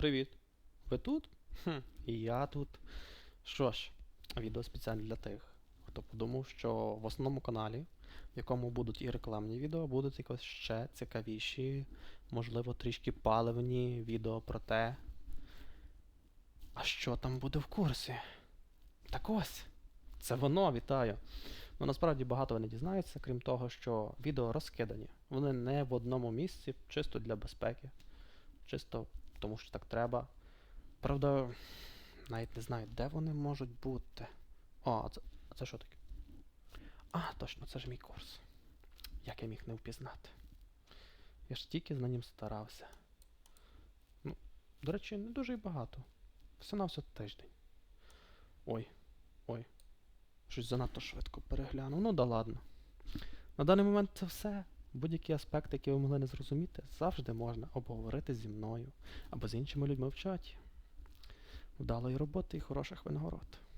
Привіт. Ви тут? Хм, і я тут. Що ж, відео спеціально для тих, хто подумав, що в основному каналі, в якому будуть і рекламні відео, будуть якось ще цікавіші, можливо, трішки паливні відео про те. А що там буде в курсі? Так ось, це воно, вітаю. Ну насправді багато ви не дізнаєтеся, крім того, що відео розкидані. Вони не в одному місці, чисто для безпеки. Чисто тому що так треба. Правда, навіть не знаю, де вони можуть бути. О, а це, а це що таке? А, точно, це ж мій курс. Як я міг не впізнати? Я ж тільки на ним старався. Ну, до речі, не дуже й багато. Все на все тиждень. Ой, ой. Щось занадто швидко переглянув. Ну да ладно. На даний момент це все. Будь-які аспекти, які ви могли не зрозуміти, завжди можна обговорити зі мною або з іншими людьми в чаті. Вдалої роботи і хороших винагород.